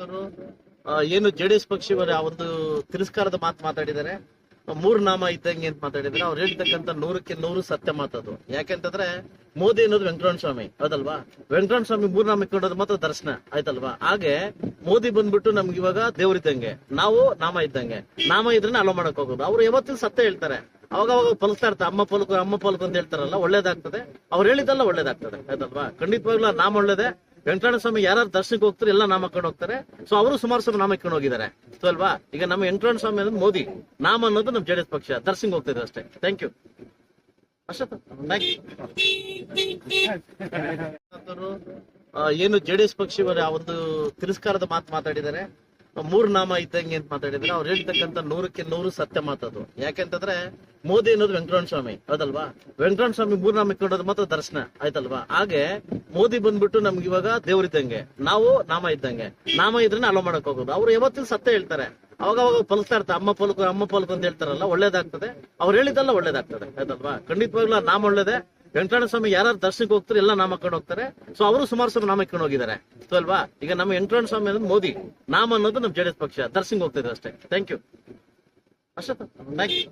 ಅವರು ಏನು ಜೆಡಿಎಸ್ ಪಕ್ಷದವರು ಆ ಒಂದು ತಿರಸ್ಕಾರದ ಮಾತು ಮಾತಾಡಿದ್ದಾರೆ. ಮೂರ್ ನಾಮ ಇದ್ದಂಗೆ ಅಂತ ಮಾತಾಡಿದ್ರೆ ಅವ್ರು ಹೇಳ್ತಕ್ಕಂತ ನೂರಕ್ಕೆ ನೂರು ಸತ್ಯ ಮಾತದು ಯಾಕೆಂತಂದ್ರೆ ಮೋದಿ ಅನ್ನೋದು ವೆಂಕಟರಮಣ ಸ್ವಾಮಿ ಹೌದಲ್ವಾ? ವೆಂಕಟರಮಣ ಸ್ವಾಮಿ ಮೂರ್ ನಾಮ ಮಾತ್ರ ದರ್ಶನ, ಆಯ್ತಲ್ವಾ? ಹಾಗೆ ಮೋದಿ ಬಂದ್ಬಿಟ್ಟು ನಮ್ಗೆ ಇವಾಗ ದೇವ್ರಿದ್ದಂಗೆ ನಾವು ನಾಮ ಇದ್ದಂಗೆ. ನಾಮ ಇದ್ರೆ ಅಲೋ ಮಾಡಕ್ ಹೋಗೋದು. ಅವ್ರು ಯಾವತ್ತಿನ ಸತ್ಯ ಹೇಳ್ತಾರೆ. ಅವಾಗ ಅವಾಗ ಇರ್ತಾರೆ, ಅಮ್ಮ ಪಲ್ಕು ಅಮ್ಮ ಪಲ್ಕು ಅಂತ ಹೇಳ್ತಾರಲ್ಲ, ಒಳ್ಳೇದಾಗ್ತದೆ. ಅವ್ರು ಹೇಳಿದ್ದಲ್ಲ ಒಳ್ಳೇದಾಗ್ತದೆ, ಆಯ್ತಲ್ವಾ? ಖಂಡಿತವಾಗ್ಲೂ ನಾಮ ಒಳ್ಳೇದೆ. ವೆಂಕಟರಮಣ ಸ್ವಾಮಿ ಯಾರು ದರ್ಶನಕ್ಕೆ ಹೋಗ್ತಾರೆ, ಎಲ್ಲ ನಾಮ ಹಾಕೊಂಡು ಹೋಗ್ತಾರೆ. ಸೊ ಅವರು ಸುಮಾರು ಸಲ ನಾಮ ಇಟ್ಕೊಂಡು ಹೋಗಿದ್ದಾರೆ. ಸೊ ಅಲ್ವಾ? ಈಗ ನಮ್ಮ ವೆಂಕಟರಮಣ ಸ್ವಾಮಿ ಅನ್ನೋದು ಮೋದಿ. ನಾಮ ಅನ್ನೋದು ನಮ್ಮ ಜೆಡಿಎಸ್ ಪಕ್ಷ. ದರ್ಶನಕ್ಕೆ ಹೋಗ್ತಿದ್ರು ಅಷ್ಟೇ. ಥ್ಯಾಂಕ್ ಯು ಅಷ್ಟೇ ಏನು ಜೆಡಿಎಸ್ ಪಕ್ಷ ಆ ಒಂದು ತಿರಸ್ಕಾರದ ಮಾತು ಮಾತಾಡಿದ್ದಾರೆ. ಮೂರ್ ನಾಮ ಇದ್ದಂಗೆ ಅಂತ ಮಾತಾಡಿದ್ರೆ ಅವ್ರು ಹೇಳ್ತಕ್ಕಂತ ನೂರಕ್ಕೆ ನೂರು ಸತ್ಯ ಮಾತದು ಯಾಕೆಂತಂದ್ರೆ ಮೋದಿ ಅನ್ನೋದು ವೆಂಕಟರಮಣ ಸ್ವಾಮಿ ಹೌದಲ್ವಾ? ವೆಂಕಟರಮಣ ಸ್ವಾಮಿ ಮೂರ್ ನಾಮ ಇಟ್ಕೊಂಡೋದು ಮಾತ್ರ ದರ್ಶನ, ಆಯ್ತಲ್ವಾ? ಹಾಗೆ ಮೋದಿ ಬಂದ್ಬಿಟ್ಟು ನಮ್ಗೆ ಇವಾಗ ದೇವ್ರಿದ್ದಂಗೆ ನಾವು ನಾಮ ಇದ್ದಂಗೆ. ನಾಮ ಇದ್ರೆ ಅಲೋ ಮಾಡಕ್ ಹೋಗೋದು. ಅವ್ರು ಯಾವತ್ತಿನ ಸತ್ಯ ಹೇಳ್ತಾರೆ. ಅವಾಗ ಅವಾಗ ಪಲಿಸ್ತಾ ಇರ್ತಾರೆ, ಅಮ್ಮ ಪಲ್ಕು ಅಮ್ಮ ಪಲ್ಕು ಅಂತ ಹೇಳ್ತಾರಲ್ಲ, ಒಳ್ಳೇದಾಗ್ತದೆ. ಅವ್ರು ಹೇಳಿದ್ದಲ್ಲ ಒಳ್ಳೇದಾಗ್ತದೆ, ಆಯ್ತಲ್ವಾ? ಖಂಡಿತವಾಗ್ಲೂ ನಾಮ ಒಳ್ಳೇದೆ. ವೆಂಕಟರಮಣ ಸ್ವಾಮಿ ಯಾರು ದರ್ಶನಕ್ಕೆ ಹೋಗ್ತಾರೆ, ಎಲ್ಲ ನಾಮ ಹಾಕೊಂಡು ಹೋಗ್ತಾರೆ. ಸೊ ಅವರು ಸುಮಾರು ಸ್ವಲ್ಪ ನಾಮ ಇಟ್ಕೊಂಡು ಹೋಗಿದ್ದಾರೆ. ಸೊ ಅಲ್ವಾ? ಈಗ ನಮ್ಮ ವೆಂಕಟರಮಣ ಸ್ವಾಮಿ ಅನ್ನೋದು ಮೋದಿ. ನಾಮ ಅನ್ನೋದು ನಮ್ಮ ಜೆಡಿಎಸ್ ಪಕ್ಷ. ದರ್ಶನಕ್ಕೆ ಹೋಗ್ತಿದೆ ಅಷ್ಟೇ. ಥ್ಯಾಂಕ್ ಯು ಅಷ್ಟೇ ಥ್ಯಾಂಕ್ ಯು